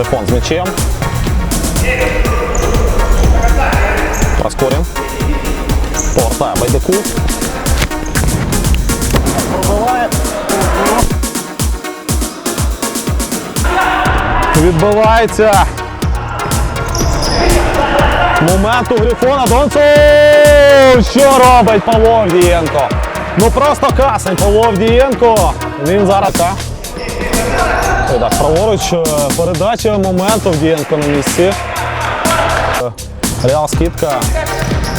Рефон с мячем. Проскорим. Повертає Байдаку. Пробиває. Відбивається. Момент у Грифона Донцов! Що робить Павло Авдієнко? Ну просто касень Павло Авдієнко. Він зараз. а? Так, праворуч е, передача момент Авдієнко на місці. Е, Реал скидка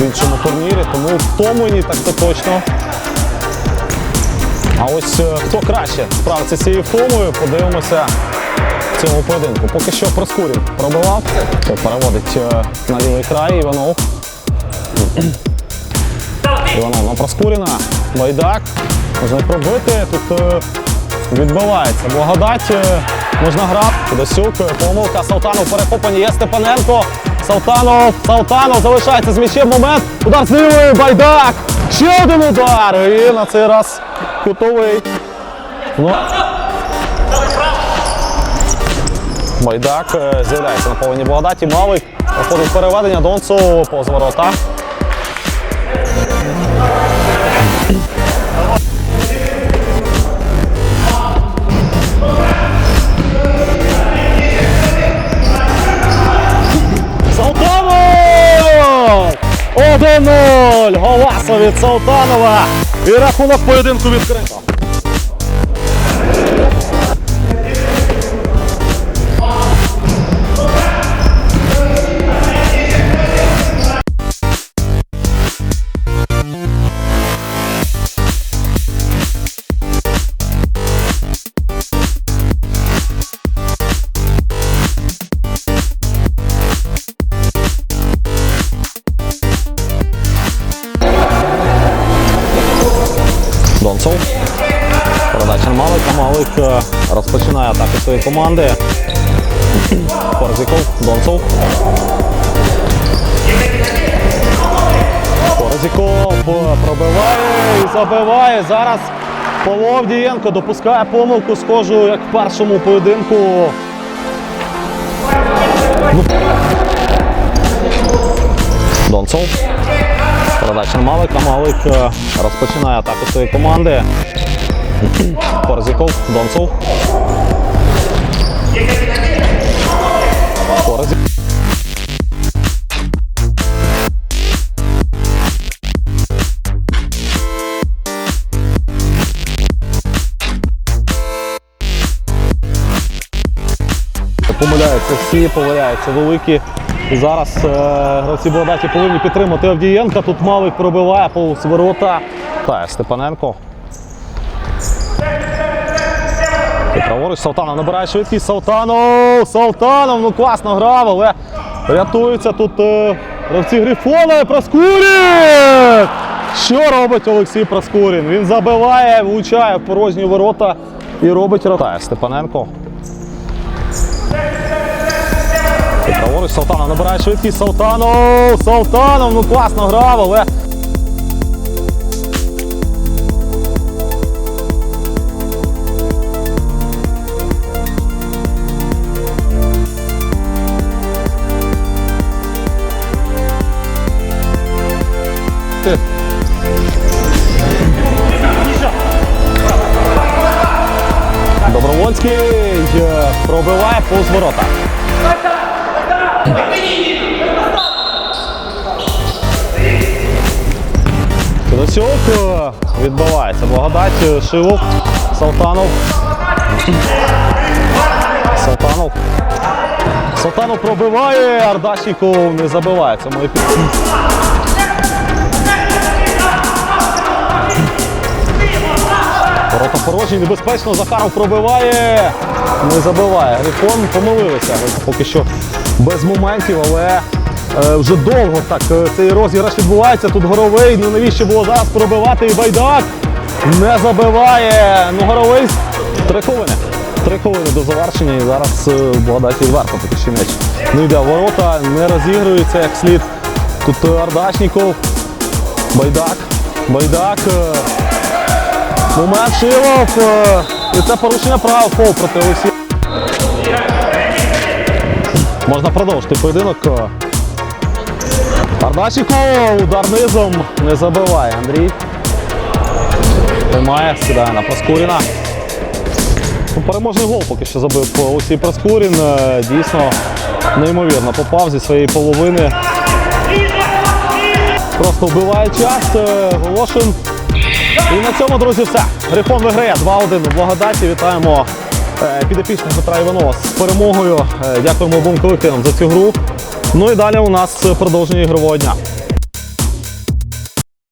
в іншому турнірі, тому втомлені, так це точно. А ось е, хто краще справиться з цією втомою, подивимося в цьому поєдинку. Поки що Проскурін пробивав, Це переводить е, на лівий край Іванов. Іванов на Проскуріна. Байдак. Можна пробити. Тут е, відбивається. Благодать. Можна грати. Досюк. Помилка. Салтанов перехоплення. Є Степаненко. Салтанов. Салтанов залишається з м'ячем. Момент. Удар з лівої. Байдак. Ще один удар. І на цей раз кутовий. Ну, Байдак е, з'являється на повинні благодаті. Малик проходить переведення Донцу повз ворота. 1-0! Салтанова! І рахунок поєдинку відкрито. Малика. Малик е, розпочинає атаку своєї команди. Корзиков. Донцов. Корзиков е, пробиває і забиває. Зараз Павло Авдієнко допускає помилку, схожу, як в першому поєдинку. Ну. Донцов. Передача Малика. Малик е, розпочинає атаку своєї команди. Корзиков, Донцов. Помиляються всі, помиляються великі. Зараз е, гравці Благодаті повинні підтримати Авдієнка. Тут Малик пробиває повз ворота. Та Степаненко. І праворуч Салтанов набирає швидкість. Салтанов! Салтанов! Ну класно грав, але рятуються тут е, гравці Грифона. Проскурін! Що робить Олексій Проскурін? Він забиває, влучає в порожні ворота і робить рота. Степаненко. Праворуч Салтанов набирає швидкість. Салтанов! Салтанов! Ну класно грав, але. Ти. Добровольський е, пробиває повз ворота. Федосюк е, відбувається. Благодать, е, Шилов, Салтанов. Салтанов. Салтанов пробиває, Ардашніков не забиває. Моє під... Ворота порожні, небезпечно, Захаров пробиває, не забиває. Грифон помилився. Поки що без моментів, але Е, вже довго так е, цей розіграш відбувається. Тут горовий. Ну навіщо було зараз пробивати і байдак? Не забиває. Ну горовий. Три хвилини. Три хвилини до завершення. І зараз е, Благодаті вверху поки що м'яч. Ну йде ворота, не розігрується як слід. Тут е, Ардашніков. Байдак. Байдак. Момент Шилов. е, І це порушення прав фол проти Олексія. Можна продовжити поєдинок. Ардашіков, удар низом, не забиває Андрій. Приймає, скидає на Проскуріна. Ну, Переможний гол поки що забив Олексій Проскурін. Е, Дійсно неймовірно попав зі своєї половини. Просто вбиває час. е, Волошин. І на цьому, друзі, все. Грифон виграє 2-1 у Благодаті. Вітаємо е, підопічних Петра Іванова з перемогою. Е, Дякуємо обом колективам за цю гру. Ну і далі у нас продовження ігрового дня.